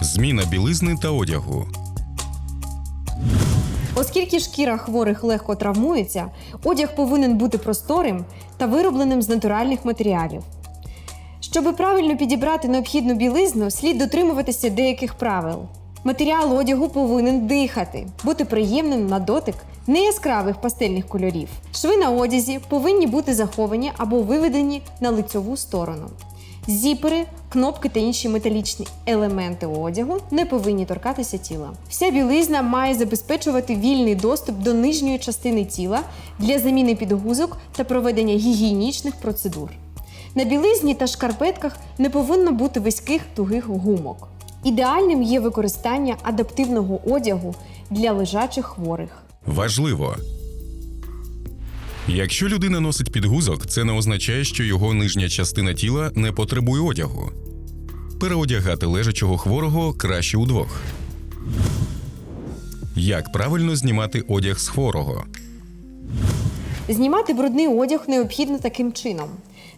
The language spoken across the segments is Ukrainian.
Зміна білизни та одягу. Оскільки шкіра хворих легко травмується, одяг повинен бути просторим та виробленим з натуральних матеріалів. Щоби правильно підібрати необхідну білизну, слід дотримуватися деяких правил. Матеріал одягу повинен дихати, бути приємним на дотик, не яскравих пастельних кольорів. Шви на одязі повинні бути заховані або виведені на лицьову сторону. Зіпери, кнопки та інші металічні елементи одягу не повинні торкатися тіла. Вся білизна має забезпечувати вільний доступ до нижньої частини тіла для заміни підгузок та проведення гігієнічних процедур. На білизні та шкарпетках не повинно бути вузьких тугих гумок. Ідеальним є використання адаптивного одягу для лежачих хворих. Важливо. Якщо людина носить підгузок, це не означає, що його нижня частина тіла не потребує одягу. Переодягати лежачого хворого краще удвох. Як правильно знімати одяг з хворого? Знімати брудний одяг необхідно таким чином: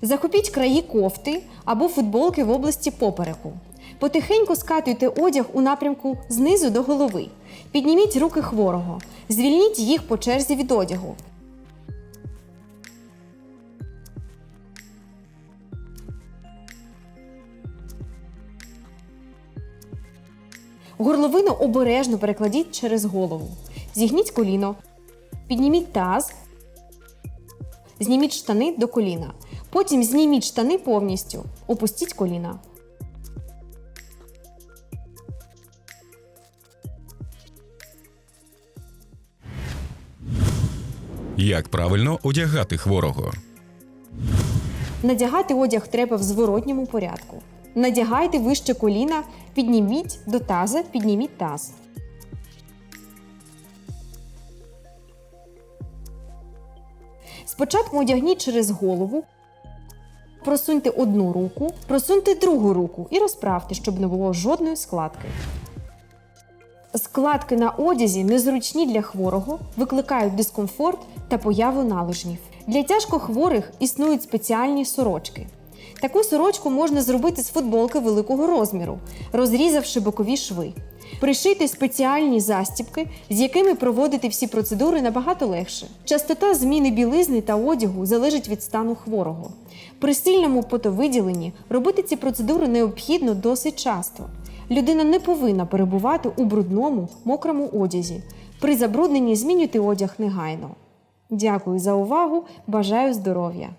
захопіть краї кофти або футболки в області попереку. Потихеньку скатуйте одяг у напрямку знизу до голови. Підніміть руки хворого, звільніть їх по черзі від одягу. Горловину обережно перекладіть через голову. Зігніть коліно, підніміть таз, Зніміть штани до коліна. Потім зніміть штани повністю. Опустіть коліна. Як правильно одягати хворого? Надягати одяг треба в зворотньому порядку. Надягайте вище коліна, підніміть до таза, підніміть таз. Спочатку одягніть через голову, просуньте одну руку, просуньте другу руку і розправте, щоб не було жодної складки. Складки на одязі незручні для хворого, викликають дискомфорт та появу належнів. Для тяжкохворих існують спеціальні сорочки. Таку сорочку можна зробити з футболки великого розміру, розрізавши бокові шви. Пришити спеціальні застібки, з якими проводити всі процедури набагато легше. Частота зміни білизни та одягу залежить від стану хворого. При сильному потовиділенні робити ці процедури необхідно досить часто. Людина не повинна перебувати у брудному, мокрому одязі. При забрудненні змінюйте одяг негайно. Дякую за увагу. Бажаю здоров'я!